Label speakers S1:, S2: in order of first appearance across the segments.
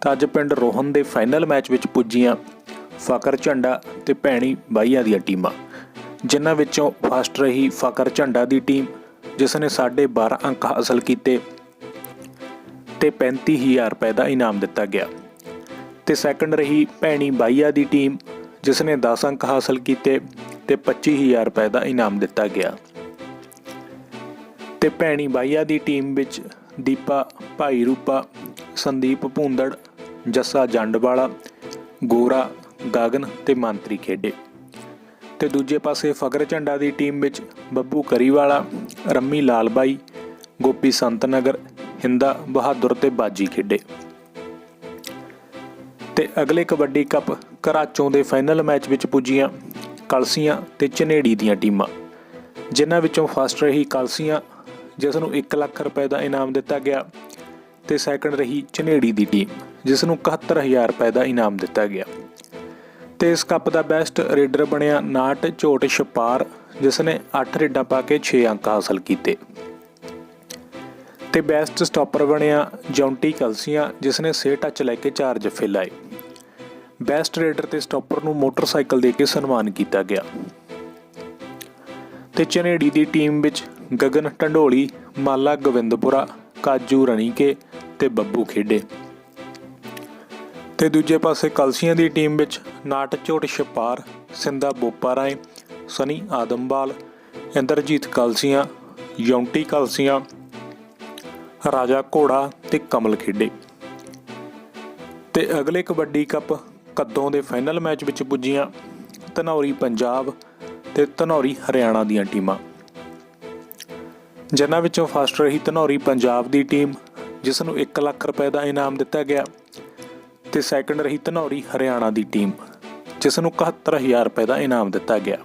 S1: ਤਾਂ ਅੱਜ ਪਿੰਡ ਰੋਹਨ ਦੇ ਫਾਈਨਲ ਮੈਚ ਵਿੱਚ ਪੁੱਜੀਆਂ ਫਕਰ ਝੰਡਾ ਤੇ ਭੈਣੀ ਬਾਈਆ ਦੀਆਂ ਟੀਮਾਂ, ਜਿਨ੍ਹਾਂ ਵਿੱਚੋਂ ਫਸਟ ਰਹੀ ਫਕਰ ਝੰਡਾ ਦੀ ਟੀਮ, ਜਿਸ ਨੇ 12.5 ਅੰਕ ਹਾਸਲ ਕੀਤੇ ਤੇ 35000 ਰੁਪਏ ਦਾ ਇਨਾਮ ਦਿੱਤਾ ਗਿਆ। ਤੇ ਸੈਕੰਡ ਰਹੀ ਭੈਣੀ ਬਾਈਆ ਦੀ ਟੀਮ, ਜਿਸ ਨੇ 10 ਅੰਕ ਹਾਸਲ ਕੀਤੇ ਤੇ 25000 ਰੁਪਏ ਦਾ ਇਨਾਮ ਦਿੱਤਾ ਗਿਆ। ਤੇ ਭੈਣੀ ਬਾਈਆ ਦੀ ਟੀਮ ਵਿੱਚ ਦੀਪਾ, ਭਾਈ ਰੂਪਾ, ਸੰਦੀਪ ਭੂੰਦੜ ਜੱਸਾ ਜੰਡਵਾਲਾ, ਗੋਰਾ, ਗਾਗਨ ਤੇ ਮੰਤਰੀ ਖੇਡੇ। ਤੇ ਦੂਜੇ ਪਾਸੇ ਫਗਰ ਝੰਡਾ ਦੀ ਟੀਮ ਵਿੱਚ ਬੱਬੂ ਕਰੀਵਾਲਾ, ਰੰਮੀ ਲਾਲਬਾਈ, ਗੋਪੀ ਸੰਤਨਗਰ, ਹਿੰਦਾ ਬਹਾਦਰ ਤੇ ਬਾਜੀ ਖੇਡੇ। ਤੇ ਅਗਲੇ ਕਬੱਡੀ ਕੱਪ ਕਰਾਚੋਂ ਦੇ ਫਾਈਨਲ ਮੈਚ ਵਿੱਚ ਪੁੱਜੀਆਂ ਕਲਸੀਆਂ ਤੇ ਝਨੇੜੀ ਦੀਆਂ ਟੀਮਾਂ, ਜਿਨ੍ਹਾਂ ਵਿੱਚੋਂ ਫਸਟ ਰਹੀ ਕਲਸੀਆਂ, ਜਿਸ ਨੂੰ 1 ਲੱਖ ਰੁਪਏ ਦਾ ਇਨਾਮ ਦਿੱਤਾ ਗਿਆ, ਤੇ ਸੈਕੰਡ ਰਹੀ ਝਨੇੜੀ ਦੀ ਟੀਮ। ਜਿਸ ਨੂੰ 71000 ਰੁਪਏ ਦਾ ਇਨਾਮ ਦਿੱਤਾ ਗਿਆ। ਤੇ ਇਸ ਕੱਪ ਦਾ ਬੈਸਟ ਰੇਡਰ ਬਣਿਆ ਨਾਟ ਝੋਟ ਛਪਾਰ ਜਿਸ ਨੇ 8 ਰੇਡਾਂ ਪਾ ਕੇ 6 ਅੰਕ ਹਾਸਲ ਕੀਤੇ। ਤੇ ਬੈਸਟ ਸਟਾਪਰ ਬਣਿਆ ਜੌਂਟੀ ਕਲਸੀਆਂ ਜਿਸ ਨੇ 6 ਟੱਚ ਲੈ ਕੇ 4 ਜੱਫੇ ਲਾਏ। ਬੈਸਟ ਰੇਡਰ ਤੇ ਸਟਾਪਰ ਨੂੰ ਮੋਟਰਸਾਈਕਲ ਦੇ ਕੇ ਸਨਮਾਨ ਕੀਤਾ ਗਿਆ। ਤੇ ਚਨੇੜੀ ਦੀ ਟੀਮ ਵਿੱਚ ਗਗਨ ਢੰਡੋਲੀ ਮਾਲਾ ਗੋਵਿੰਦਪੁਰਾ, ਕਾਜੂ ਰਣੀਕੇ ਤੇ ਬੱਬੂ ਖੇਡੇ। ਤੇ ਦੂਜੇ ਪਾਸੇ ਕਲਸੀਆਂ ਦੀ ਟੀਮ ਵਿੱਚ ਨਾਟ ਝੋਟ ਛਪਾਰ, ਸਿੰਧਾ ਬੋਪਾ ਰਾਏ, ਸਨੀ ਆਦਮਵਾਲ ਇੰਦਰਜੀਤ ਕਲਸੀਆਂ, ਯੌਂਟੀ ਕਲਸੀਆਂ, ਰਾਜਾ ਘੋੜਾ ਤੇ ਕਮਲ ਖੇਡੇ। ਤੇ ਅਗਲੇ ਕਬੱਡੀ ਕੱਪ ਕੱਦੋਂ ਦੇ ਫਾਈਨਲ ਮੈਚ ਵਿੱਚ ਪੁੱਜੀਆਂ ਧਨੌਰੀ ਪੰਜਾਬ ਤੇ ਧਨੌਰੀ ਹਰਿਆਣਾ ਦੀਆਂ ਟੀਮਾਂ। ਜਿਨ੍ਹਾਂ ਵਿੱਚੋਂ ਫਸਟ ਰਹੀ ਧਨੌਰੀ ਪੰਜਾਬ ਦੀ ਟੀਮ, ਜਿਸ ਨੂੰ 1 ਲੱਖ ਰੁਪਏ ਦਾ ਇਨਾਮ ਦਿੱਤਾ ਗਿਆ। ਤੇ ਸੈਕੰਡ ਰਹੀ ਧਨੌਰੀ, ਹਰਿਆਣਾ ਦੀ ਟੀਮ ਜਿਸ ਨੂੰ 71000 ਰੁਪਏ ਦਾ ਇਨਾਮ ਦਿੱਤਾ ਗਿਆ।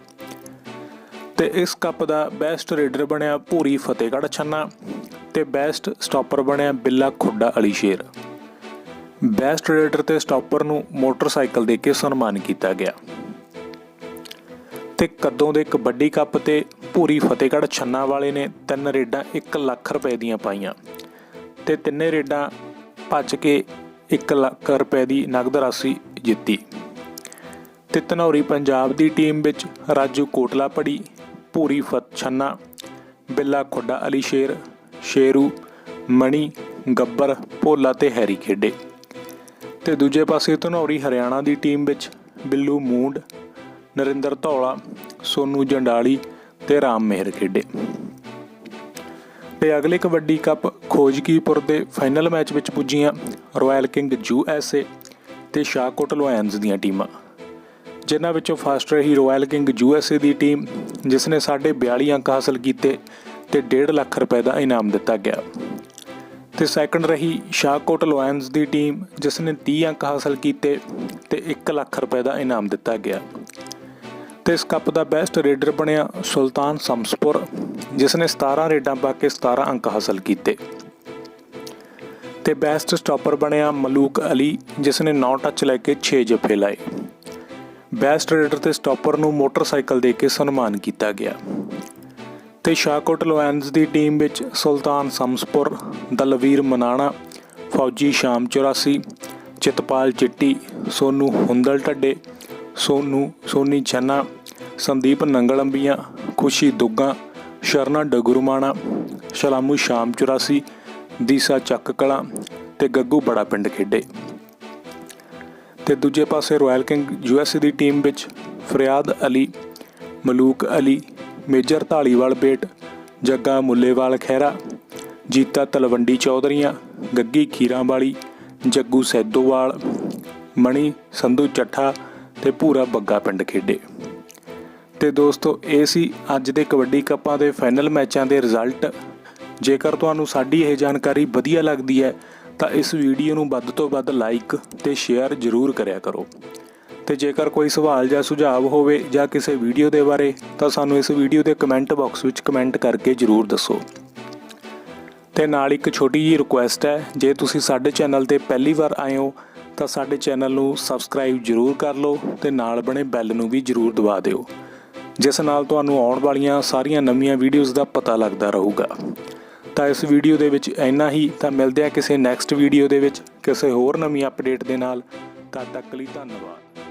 S1: ਤੇ ਇਸ ਕੱਪ ਦਾ ਬੈਸਟ ਰੇਡਰ ਬਣਿਆ ਭੂਰੀ ਫਤਿਹਗੜ੍ਹ ਛੰਨਾ ਤੇ ਬੈਸਟ ਸਟਾਪਰ ਬਣਿਆ ਬਿੱਲਾ ਖੁੱਡਾ ਅਲੀ ਸ਼ੇਰ ਬੈਸਟ ਰੇਡਰ ਤੇ ਸਟਾਪਰ ਨੂੰ ਮੋਟਰਸਾਈਕਲ ਦੇ ਕੇ ਸਨਮਾਨ ਕੀਤਾ ਗਿਆ। ਤੇ ਕਦੋਂ ਦੇ ਕਬੱਡੀ ਕੱਪ ਤੇ ਭੂਰੀ ਫਤਿਹਗੜ੍ਹ ਛੰਨਾ ਵਾਲੇ ਨੇ ਤਿੰਨ ਰੇਡਾਂ 1 ਲੱਖ ਰੁਪਏ ਦੀਆਂ ਪਾਈਆਂ। ਤੇ ਤਿੰਨੇ ਰੇਡਾਂ ਭੱਜ ਕੇ 1 ਲੱਖ ਰੁਪਏ ਦੀ ਨਗਦ ਰਾਸ਼ੀ ਜਿੱਤੀ। ਤੇ ਧਨੌਰੀ ਪੰਜਾਬ ਦੀ ਟੀਮ ਵਿੱਚ ਰਾਜੂ ਕੋਟਲਾ ਪੜੀ, ਭੂਰੀ ਫਤ ਛੰਨਾ, ਬਿੱਲਾ ਖੁੱਡਾ ਅਲੀ ਸ਼ੇਰ, ਸ਼ੇਰੂ, ਮਣੀ, ਗੱਬਰ, ਭੋਲਾ ਤੇ ਹੈਰੀ ਖੇਡੇ। ਤੇ ਦੂਜੇ ਪਾਸੇ ਧਨੌਰੀ ਹਰਿਆਣਾ ਦੀ ਟੀਮ ਵਿੱਚ ਬਿੱਲੂ ਮੂੰਡ, ਨਰਿੰਦਰ ਧੌਲਾ, ਸੋਨੂ ਜੰਡਾਲੀ ਤੇ ਰਾਮ ਮਿਹਰ ਖੇਡੇ। ਤੇ ਅਗਲੇ ਕਬੱਡੀ ਕੱਪ ਖੋਜਕੀਪੁਰ ਦੇ ਫਾਈਨਲ ਮੈਚ ਵਿੱਚ ਪੁੱਜੀਆਂ royal king U S A ਤੇ ਸ਼ਾਹਕੋਟ ਲੋਇਨਸ ਦੀਆਂ ਟੀਮਾਂ। ਜਿਨ੍ਹਾਂ ਵਿੱਚੋਂ ਫਸਟ ਰਹੀ royal king U S A the team ਜਿਸ ਨੇ 42 ਅੰਕ ਹਾਸਲ ਕੀਤੇ ਤੇ 1.5 ਲੱਖ ਰੁਪਏ ਦਾ ਇਨਾਮ ਦਿੱਤਾ ਗਿਆ। ਤੇ ਸੈਕੰਡ ਰਹੀ ਸ਼ਾਹਕੋਟ ਲੋਇਨਸ ਦੀ ਟੀਮ ਜਿਸ ਨੇ 30 ਅੰਕ ਹਾਸਲ ਕੀਤੇ ਤੇ 1 ਲੱਖ ਰੁਪਏ ਦਾ ਇਨਾਮ ਦਿੱਤਾ ਗਿਆ। ਤੇ ਇਸ ਕੱਪ ਦਾ ਬੈਸਟ ਰੇਡਰ ਬਣਿਆ ਸੁਲਤਾਨ ਸਮਸਪੁਰ ਜਿਸ ਨੇ 17 ਰੇਡਾਂ ਪਾ ਕੇ 17 ਅੰਕ ਹਾਸਲ ਕੀਤੇ। ਤੇ ਬੈਸਟ ਸਟਾਪਰ ਬਣਿਆ ਮਲੂਕ ਅਲੀ ਜਿਸ ਨੇ 9 ਟੱਚ ਲੈ ਕੇ 6 ਜੱਫੇ ਲਾਏ। ਬੈਸਟ ਰੇਡਰ ਤੇ ਸਟਾਪਰ ਨੂੰ ਮੋਟਰਸਾਈਕਲ ਦੇ ਕੇ ਸਨਮਾਨ ਕੀਤਾ ਗਿਆ। ਤੇ ਸ਼ਾਹਕੋਟ ਲੋਇਨਜ਼ ਦੀ ਟੀਮ ਵਿੱਚ ਸੁਲਤਾਨ ਸਮਸਪੁਰ ਦਲਵੀਰ ਮਨਾਣਾ, ਫੌਜੀ ਸ਼ਾਮ 84 ਚਿਤਪਾਲ ਚਿੱਟੀ, ਸੋਨੂ ਹੁੰਦਲ ਢੱਡੇ, ਸੋਨੂ, ਸੋਨੀ ਛੰਨਾ ਸੰਦੀਪ ਨੰਗਲੰਬੀਆਂ, ਖੁਸ਼ੀ ਦੁੱਗਾ, ਸ਼ਰਨਾ ਡਗੁਰਮਾਣਾ, ਸ਼ਲਾਮੂ ਸ਼ਾਮ 84 ਦੀਸਾ ਚੱਕ ਕਲਾਂ ਤੇ ਗੱਗੂ ਬੜਾ ਪਿੰਡ ਖੇਡੇ। ਤੇ ਦੂਜੇ ਪਾਸੇ ਰਾਇਲ ਕਿੰਗ ਯੂਐਸਏ ਦੀ ਟੀਮ ਵਿੱਚ ਫਰਿਆਦ ਅਲੀ, ਮਲੂਕ ਅਲੀ, ਮੇਜਰ ਢਾਲੀਵਾਲ ਬੇਟ, ਜੱਗਾ ਮੁੱਲੇਵਾਲ ਖਹਿਰਾ, ਜੀਤਾ ਤਲਵੰਡੀ ਚੌਧਰੀਆਂ, ਗੱਗੀ ਖੀਰਾਂ ਵਾਲੀ ਜੱਗੂ ਸੈਦੋਵਾਲ, ਮਣੀ ਸੰਧੂ ਚੱਠਾ ਤੇ ਪੂਰਾ ਬੱਗਾ ਪਿੰਡ ਖੇਡੇ। ਤੇ ਦੋਸਤੋ, ਇਹ ਸੀ ਅੱਜ ਦੇ ਕਬੱਡੀ ਕੱਪਾਂ ਦੇ ਫਾਈਨਲ ਮੈਚਾਂ ਦੇ ਰਿਜ਼ਲਟ ਜੇਕਰ ਤੁਹਾਨੂੰ ਸਾਡੀ ਇਹ ਜਾਣਕਾਰੀ ਵਧੀਆ ਲੱਗਦੀ ਹੈ, ਤਾਂ ਇਸ ਵੀਡੀਓ ਨੂੰ ਵੱਧ ਤੋਂ ਵੱਧ ਲਾਈਕ ਤੇ ਸ਼ੇਅਰ ਜ਼ਰੂਰ ਕਰਿਆ ਕਰੋ। ਤੇ ਜੇਕਰ ਕੋਈ ਸਵਾਲ ਜਾਂ ਸੁਝਾਅ ਹੋਵੇ ਜਾਂ ਕਿਸੇ ਵੀਡੀਓ ਦੇ ਬਾਰੇ, ਤਾਂ ਸਾਨੂੰ ਇਸ ਵੀਡੀਓ ਦੇ ਕਮੈਂਟ ਬਾਕਸ ਵਿੱਚ ਕਮੈਂਟ ਕਰਕੇ ਜ਼ਰੂਰ ਦੱਸੋ। ਤੇ ਨਾਲ ਇੱਕ ਛੋਟੀ ਜਿਹੀ ਰਿਕੁਐਸਟ ਹੈ, ਜੇ ਤੁਸੀਂ ਸਾਡੇ ਚੈਨਲ ਤੇ ਪਹਿਲੀ ਵਾਰ ਆਏ ਹੋ, ਤਾਂ ਸਾਡੇ ਚੈਨਲ ਨੂੰ ਸਬਸਕ੍ਰਾਈਬ ਜ਼ਰੂਰ ਕਰ ਲਓ ਤੇ ਨਾਲ ਬਣੇ ਬੈਲ ਨੂੰ ਵੀ ਜ਼ਰੂਰ ਦਬਾ ਦਿਓ। ਜਿਸ ਨਾਲ ਤੁਹਾਨੂੰ ਆਉਣ ਵਾਲੀਆਂ ਸਾਰੀਆਂ ਨਵੀਆਂ ਵੀਡੀਓਜ਼ ਦਾ ਪਤਾ ਲੱਗਦਾ ਰਹੂਗਾ। ਤਾਂ ਇਸ ਵੀਡੀਓ ਦੇ ਵਿੱਚ ਇੰਨਾ ਹੀ। ਤਾਂ ਮਿਲਦੇ ਆ ਕਿਸੇ ਨੈਕਸਟ ਵੀਡੀਓ ਦੇ ਵਿੱਚ ਕਿਸੇ ਹੋਰ ਨਵੀਂ ਅਪਡੇਟ ਦੇ ਨਾਲ। ਤਦ ਤੱਕ ਲਈ ਧੰਨਵਾਦ।